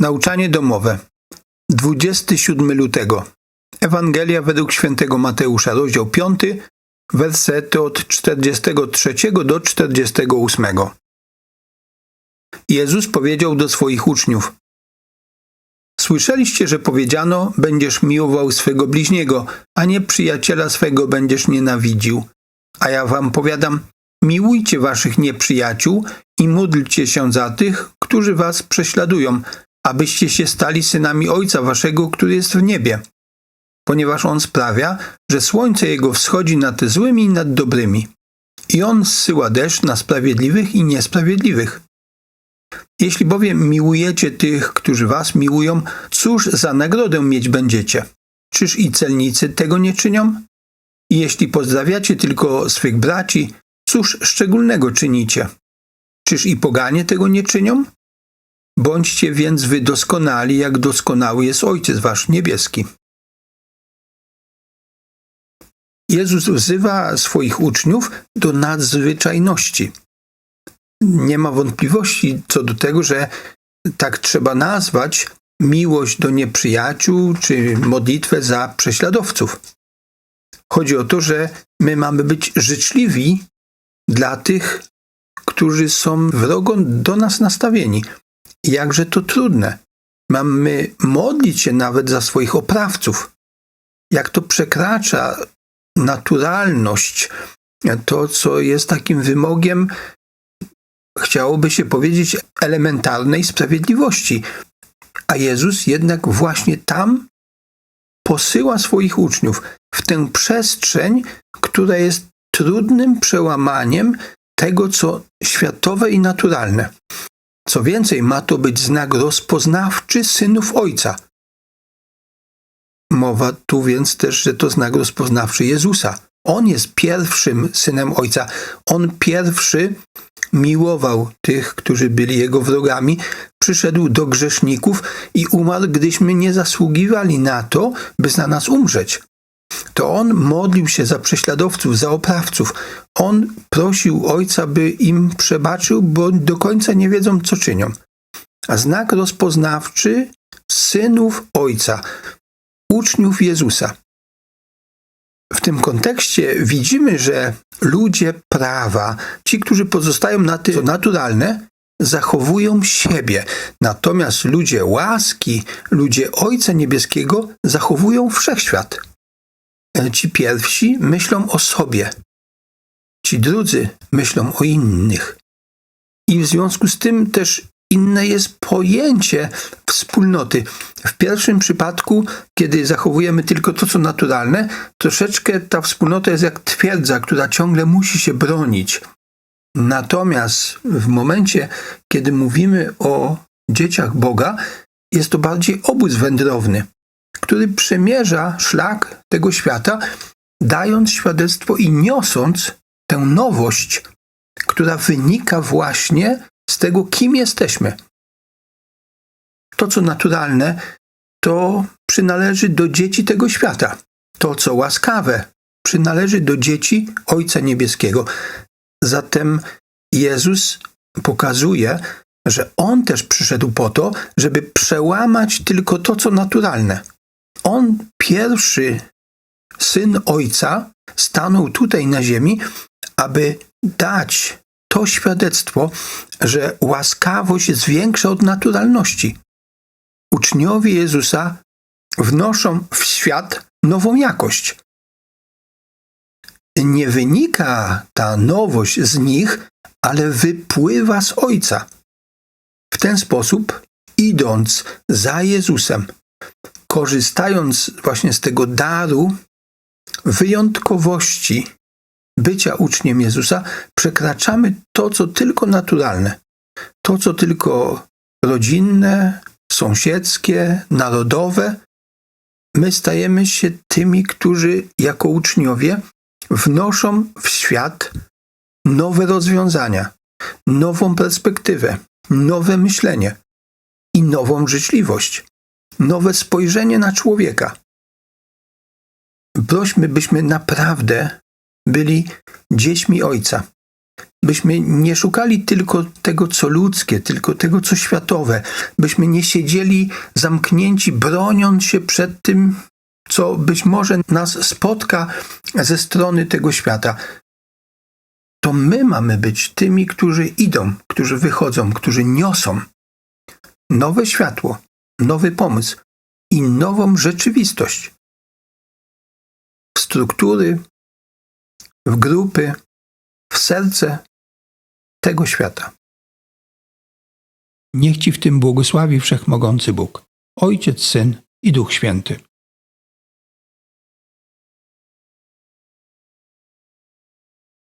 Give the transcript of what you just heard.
Nauczanie domowe. 27 lutego. Ewangelia według świętego Mateusza, rozdział 5, wersety od 43 do 48. Jezus powiedział do swoich uczniów: Słyszeliście, że powiedziano: Będziesz miłował swego bliźniego, a nie przyjaciela swego będziesz nienawidził. A ja wam powiadam: Miłujcie waszych nieprzyjaciół i módlcie się za tych, którzy was prześladują, abyście się stali synami Ojca waszego, który jest w niebie. Ponieważ On sprawia, że słońce Jego wschodzi nad złymi i nad dobrymi. I On zsyła deszcz na sprawiedliwych i niesprawiedliwych. Jeśli bowiem miłujecie tych, którzy was miłują, cóż za nagrodę mieć będziecie? Czyż i celnicy tego nie czynią? I jeśli pozdrawiacie tylko swych braci, cóż szczególnego czynicie? Czyż i poganie tego nie czynią? Bądźcie więc wy doskonali, jak doskonały jest Ojciec wasz niebieski. Jezus wzywa swoich uczniów do nadzwyczajności. Nie ma wątpliwości co do tego, że tak trzeba nazwać miłość do nieprzyjaciół czy modlitwę za prześladowców. Chodzi o to, że my mamy być życzliwi dla tych, którzy są wrogo do nas nastawieni. Jakże to trudne. Mamy modlić się nawet za swoich oprawców. Jak to przekracza naturalność, to co jest takim wymogiem, chciałoby się powiedzieć, elementarnej sprawiedliwości. A Jezus jednak właśnie tam posyła swoich uczniów w tę przestrzeń, która jest trudnym przełamaniem tego, co światowe i naturalne. Co więcej, ma to być znak rozpoznawczy synów Ojca. Mowa tu więc też, że to znak rozpoznawczy Jezusa. On jest pierwszym synem Ojca. On pierwszy miłował tych, którzy byli jego wrogami, przyszedł do grzeszników i umarł, gdyśmy nie zasługiwali na to, by za nas umrzeć. To on modlił się za prześladowców, za oprawców. On prosił ojca, by im przebaczył, bo do końca nie wiedzą, co czynią. A znak rozpoznawczy synów ojca, uczniów Jezusa. W tym kontekście widzimy, że ludzie prawa, ci, którzy pozostają na tym naturalne, zachowują siebie. Natomiast ludzie łaski, ludzie Ojca Niebieskiego zachowują wszechświat. Ci pierwsi myślą o sobie, ci drudzy myślą o innych. I w związku z tym też inne jest pojęcie wspólnoty. W pierwszym przypadku, kiedy zachowujemy tylko to, co naturalne, troszeczkę ta wspólnota jest jak twierdza, która ciągle musi się bronić. Natomiast w momencie, kiedy mówimy o dzieciach Boga, jest to bardziej obóz wędrowny, który przemierza szlak tego świata, dając świadectwo i niosąc tę nowość, która wynika właśnie z tego, kim jesteśmy. To, co naturalne, to przynależy do dzieci tego świata. To, co łaskawe, przynależy do dzieci Ojca Niebieskiego. Zatem Jezus pokazuje, że On też przyszedł po to, żeby przełamać tylko to, co naturalne. On, pierwszy syn Ojca, stanął tutaj na ziemi, aby dać to świadectwo, że łaskawość jest większa od naturalności. Uczniowie Jezusa wnoszą w świat nową jakość. Nie wynika ta nowość z nich, ale wypływa z Ojca. W ten sposób, idąc za Jezusem, korzystając właśnie z tego daru wyjątkowości bycia uczniem Jezusa, przekraczamy to, co tylko naturalne, to, co tylko rodzinne, sąsiedzkie, narodowe. My stajemy się tymi, którzy jako uczniowie wnoszą w świat nowe rozwiązania, nową perspektywę, nowe myślenie i nową życzliwość, nowe spojrzenie na człowieka. Prośmy, byśmy naprawdę byli dziećmi Ojca. byśmy nie szukali tylko tego, co ludzkie, tylko tego, co światowe, byśmy nie siedzieli zamknięci, broniąc się przed tym, co być może nas spotka ze strony tego świata. To my mamy być tymi, którzy idą, którzy wychodzą, którzy niosą nowe światło, nowy pomysł i nową rzeczywistość w struktury, w grupy, w serce tego świata. Niech Ci w tym błogosławi Wszechmogący Bóg, Ojciec, Syn i Duch Święty.